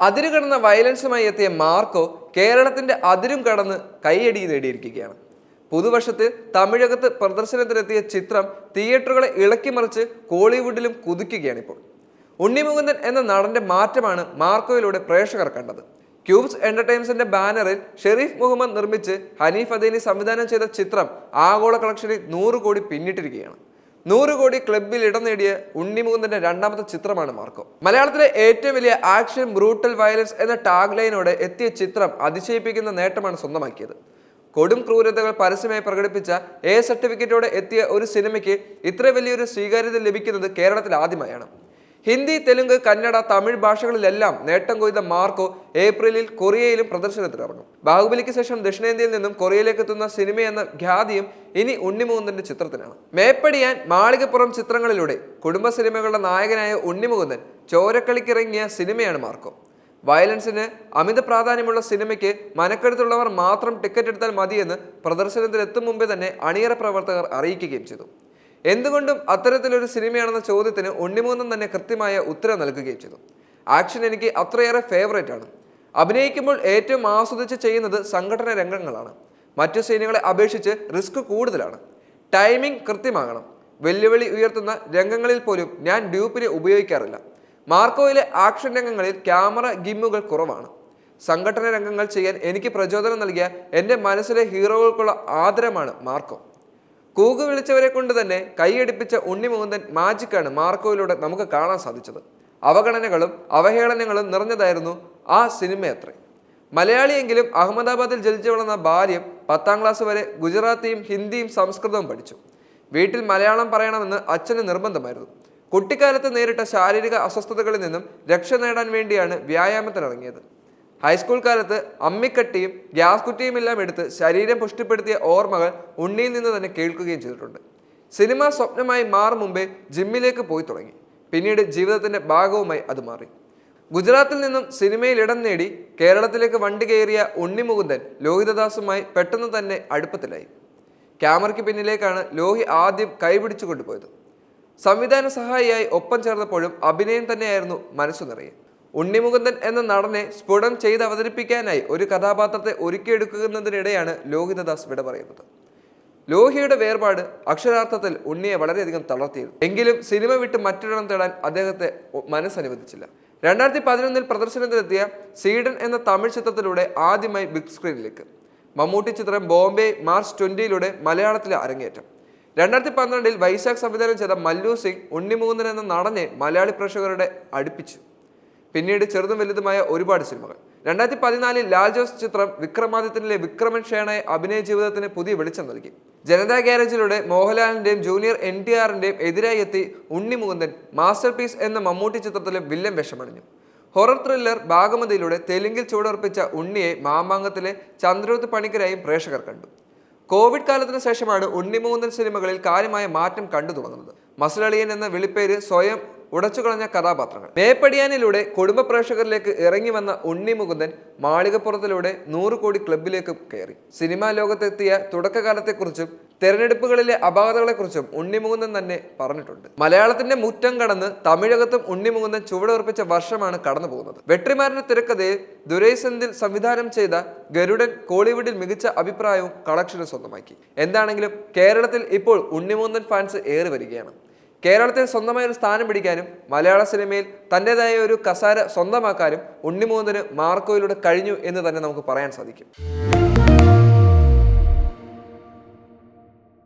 അതിരുകടന്ന വയലൻസുമായി എത്തിയ മാർക്കോ കേരളത്തിന്റെ അതിരും കടന്ന് കൈയടി നേടിയിരിക്കുകയാണ്. പുതുവർഷത്തിൽ തമിഴകത്ത് പ്രദർശനത്തിനെത്തിയ ചിത്രം തിയേറ്ററുകളെ ഇളക്കിമറിച്ച് കോളിവുഡിലും കുതിക്കുകയാണ് ഇപ്പോൾ ഉണ്ണിമുകുന്ദൻ എന്ന നടന്റെ മാറ്റമാണ് മാർക്കോയിലൂടെ പ്രേക്ഷകർ കണ്ടത്. ക്യൂബ്സ് എന്റർടൈൻമെന്റ്സിന്റെ ബാനറിൽ ഷെരീഫ് മുഹമ്മദ് നിർമ്മിച്ച് ഹനീഫ് അദീനി സംവിധാനം ചെയ്ത ചിത്രം ആഗോള കളക്ഷനിൽ നൂറ് കോടി പിന്നിട്ടിരിക്കുകയാണ്. നൂറ് കോടി ക്ലബിൽ ഇടം നേടിയ ഉണ്ണിമുകുന്ദന്റെ രണ്ടാമത്തെ ചിത്രമാണ് മാർക്കോ. മലയാളത്തിലെ ഏറ്റവും വലിയ ആക്ഷൻ ബ്രൂട്ടൽ വയലൻസ് എന്ന ടാഗ് ലൈനോടെ എത്തിയ ചിത്രം അതിശയിപ്പിക്കുന്ന നേട്ടമാണ് സ്വന്തമാക്കിയത്. കൊടും ക്രൂരതകൾ പരസ്യമായി പ്രകടിപ്പിച്ച എ സർട്ടിഫിക്കറ്റോടെ എത്തിയ ഒരു സിനിമയ്ക്ക് ഇത്ര വലിയൊരു സ്വീകാര്യത ലഭിക്കുന്നത് കേരളത്തിൽ ആദ്യമായാണ്. ഹിന്ദി തെലുങ്ക് കന്നഡ തമിഴ് ഭാഷകളിലെല്ലാം നേട്ടം കൊയ്ത മാർക്കോ ഏപ്രിലിൽ കൊറിയയിലും പ്രദർശനത്തിനിറങ്ങും ബാഹുബലിക്ക് ശേഷം ദക്ഷിണേന്ത്യയിൽ നിന്നും കൊറിയയിലേക്ക് എത്തുന്ന സിനിമ എന്ന ഖ്യാതിയും ഇനി ഉണ്ണിമുകുന്ദന്റെ ചിത്രത്തിനാണ്. മേപ്പടിയാൻ മാളികപ്പുറം ചിത്രങ്ങളിലൂടെ കുടുംബ സിനിമകളുടെ നായകനായ ഉണ്ണിമുകുന്ദൻ ചോരക്കളിക്കിറങ്ങിയ സിനിമയാണ് മാർക്കോ. വയലൻസിന് അമിത പ്രാധാന്യമുള്ള സിനിമയ്ക്ക് മനക്കെടുത്തുള്ളവർ മാത്രം ടിക്കറ്റ് എടുത്താൽ മതിയെന്ന് പ്രദർശനത്തിൽ എത്തും മുമ്പേ തന്നെ അണിയറ പ്രവർത്തകർ അറിയിക്കുകയും ചെയ്തു. എന്തുകൊണ്ടും അത്തരത്തിലൊരു സിനിമയാണെന്ന ചോദ്യത്തിന് ഉണ്ണിമൂന്നും തന്നെ കൃത്യമായ ഉത്തരം നൽകുകയും ചെയ്തു. ആക്ഷൻ എനിക്ക് അത്രയേറെ ഫേവറേറ്റ് ആണ്. അഭിനയിക്കുമ്പോൾ ഏറ്റവും ആസ്വദിച്ച് ചെയ്യുന്നത് സംഘടന രംഗങ്ങളാണ്. മറ്റു സീനുകളെ അപേക്ഷിച്ച് റിസ്ക് കൂടുതലാണ്. ടൈമിംഗ് കൃത്യമാകണം. വെല്ലുവിളി ഉയർത്തുന്ന രംഗങ്ങളിൽ പോലും ഞാൻ ഡ്യൂപ്പിനെ ഉപയോഗിക്കാറില്ല. മാർക്കോയിലെ ആക്ഷൻ രംഗങ്ങളിൽ ക്യാമറ ഗിമ്മുകൾ കുറവാണ്. സംഘടന രംഗങ്ങൾ ചെയ്യാൻ എനിക്ക് പ്രചോദനം നൽകിയ എന്റെ മനസ്സിലെ ഹീറോകൾക്കുള്ള ആദരമാണ് മാർക്കോ. കൂകു വിളിച്ചവരെ കൊണ്ട് തന്നെ കൈയടിപ്പിച്ച ഉണ്ണിമുകുന്ദൻ മാജിക്കാണ് മാർക്കോയിലൂടെ നമുക്ക് കാണാൻ സാധിച്ചത്. അവഗണനകളും അവഹേളനങ്ങളും നിറഞ്ഞതായിരുന്നു ആ സിനിമ സിനിമയത്രേ. മലയാളിയെങ്കിലും അഹമ്മദാബാദിൽ ജനിച്ചു വളർന്ന ഭാര്യ പത്താം ക്ലാസ് വരെ ഗുജറാത്തിയും ഹിന്ദിയും സംസ്കൃതവും പഠിച്ചു. വീട്ടിൽ മലയാളം പറയണമെന്ന് അച്ഛന് നിർബന്ധമായിരുന്നു. കുട്ടിക്കാലത്ത് നേരിട്ട ശാരീരിക അസ്വസ്ഥതകളിൽ നിന്നും രക്ഷ നേടാൻ വേണ്ടിയാണ് വ്യായാമത്തിനിറങ്ങിയത്. ഹൈസ്കൂൾ കാലത്ത് അമ്മിക്കട്ടിയും ഗ്യാസ് കുറ്റിയും എല്ലാം എടുത്ത് ശരീരം പുഷ്ടിപ്പെടുത്തിയ ഓർമ്മകൾ ഉണ്ണിയിൽ നിന്ന് തന്നെ കേൾക്കുകയും ചെയ്തിട്ടുണ്ട്. സിനിമ സ്വപ്നമായി മാറും മുമ്പേ ജിമ്മിലേക്ക് പോയി തുടങ്ങി. പിന്നീട് ജീവിതത്തിന്റെ ഭാഗവുമായി അത് മാറി. ഗുജറാത്തിൽ നിന്നും സിനിമയിൽ ഇടം നേടി കേരളത്തിലേക്ക് വണ്ടി കയറിയ ഉണ്ണിമുകുന്ദൻ ലോഹിതദാസുമായി പെട്ടെന്ന് തന്നെ അടുപ്പത്തിലായി. ക്യാമറയ്ക്ക് പിന്നിലേക്കാണ് ലോഹി ആദ്യം കൈപിടിച്ചു കൊണ്ടുപോയത്. സംവിധാന സഹായിയായി ഒപ്പം ചേർന്നപ്പോഴും അഭിനയം തന്നെയായിരുന്നു മനസ്സു നിറയെ. ഉണ്ണിമുകുന്ദൻ എന്ന നടനെ സ്ഫുടം ചെയ്ത് അവതരിപ്പിക്കാനായി ഒരു കഥാപാത്രത്തെ ഒരുക്കിയെടുക്കുന്നതിനിടെയാണ് ലോഹിതദാസ് വിട പറയുന്നത്. ലോഹിയുടെ വേർപാട് അക്ഷരാർത്ഥത്തിൽ ഉണ്ണിയെ വളരെയധികം തളർത്തിയിരുന്നു. എങ്കിലും സിനിമ വിട്ട് മറ്റൊരിടം തേടാൻ അദ്ദേഹത്തെ മനസ്സനുവദിച്ചില്ല. രണ്ടായിരത്തി പതിനൊന്നിൽ പ്രദർശനത്തിലെത്തിയ സീഡൻ എന്ന തമിഴ് ചിത്രത്തിലൂടെ ആദ്യമായി ബിഗ് സ്ക്രീനിലേക്ക്. മമ്മൂട്ടി ചിത്രം ബോംബെ മാർച്ച് ട്വന്റിയിലൂടെ മലയാളത്തിലെ അരങ്ങേറ്റം. രണ്ടായിരത്തി പന്ത്രണ്ടിൽ വൈശാഖ് സംവിധാനം ചെയ്ത മല്ലു സിംഗ് ഉണ്ണിമുകുന്ദൻ എന്ന നടനെ മലയാളി പ്രേക്ഷകരുടെ അടുപ്പിച്ചു. പിന്നീട് ചെറുതും വലുതുമായ ഒരുപാട് സിനിമകൾ. രണ്ടായിരത്തി പതിനാലിൽ ലാൽ ജോസ് ചിത്രം വിക്രമാദിത്യനിലെ വിക്രമൻ ഷേണയെ അഭിനയ ജീവിതത്തിന് പുതിയ വെളിച്ചം നൽകി. ജനതാ ഗ്യാരേജിലൂടെ മോഹൻലാലിന്റെയും ജൂനിയർ എൻ ടി ആറിന്റെയും എതിരായി എത്തി ഉണ്ണി മുകുന്ദൻ മാസ്റ്റർ പീസ് എന്ന മമ്മൂട്ടി ചിത്രത്തിലും വില്ലൻ വേഷമണിഞ്ഞു. ഹൊറർ ത്രില്ലർ ഭാഗമതിയിലൂടെ തെലുങ്കിൽ ചുവടുറപ്പിച്ച ഉണ്ണിയെ മാമാങ്കത്തിലെ ചന്ദ്രവത്ത് പണിക്കരായും പ്രേക്ഷകർ കണ്ടു. കോവിഡ് കാലത്തിന് ശേഷമാണ് ഉണ്ണിമുകുന്ദൻ സിനിമകളിൽ കാര്യമായ മാറ്റം കണ്ടു തുടങ്ങുന്നത്. മസലളിയൻ എന്ന വിളിപ്പേര് സ്വയം ഉടച്ചുകളഞ്ഞ കഥാപാത്രങ്ങൾ. മേപ്പടിയാനിലൂടെ കുടുംബ പ്രേക്ഷകരിലേക്ക് ഇറങ്ങി വന്ന ഉണ്ണി മുകുന്ദൻ മാളികപ്പുറത്തിലൂടെ നൂറ് കോടി ക്ലബിലേക്ക് കയറി. സിനിമാ ലോകത്തെത്തിയ തുടക്കകാലത്തെക്കുറിച്ചും തെരഞ്ഞെടുപ്പുകളിലെ അപാകതകളെക്കുറിച്ചും ഉണ്ണിമുകുന്ദൻ തന്നെ പറഞ്ഞിട്ടുണ്ട്. മലയാളത്തിന്റെ മുറ്റം കടന്ന് തമിഴകത്തും ഉണ്ണിമുകുന്ദൻ ചുവടുറപ്പിച്ച വർഷമാണ് കടന്നു പോകുന്നത് വെട്രിമാരന്റെ തിരക്കഥയിൽ ദുരൈസന്തിൽ സംവിധാനം ചെയ്ത ഗരുഡൻ കോളിവുഡിൽ മികച്ച അഭിപ്രായവും കളക്ഷനും സ്വന്തമാക്കി. എന്താണെങ്കിലും കേരളത്തിൽ ഇപ്പോൾ ഉണ്ണിമുകുന്ദൻ ഫാൻസ് ഏറി വരികയാണ് കേരളത്തിൽ സ്വന്തമായ ഒരു സ്ഥാനം പിടിക്കാനും മലയാള സിനിമയിൽ തന്റെതായ ഒരു കസാര സ്വന്തമാക്കാനും ഉണ്ണിമുകുന്ദന് മാർക്കോയിലൂടെ കഴിഞ്ഞു എന്ന് തന്നെ നമുക്ക് പറയാൻ സാധിക്കും.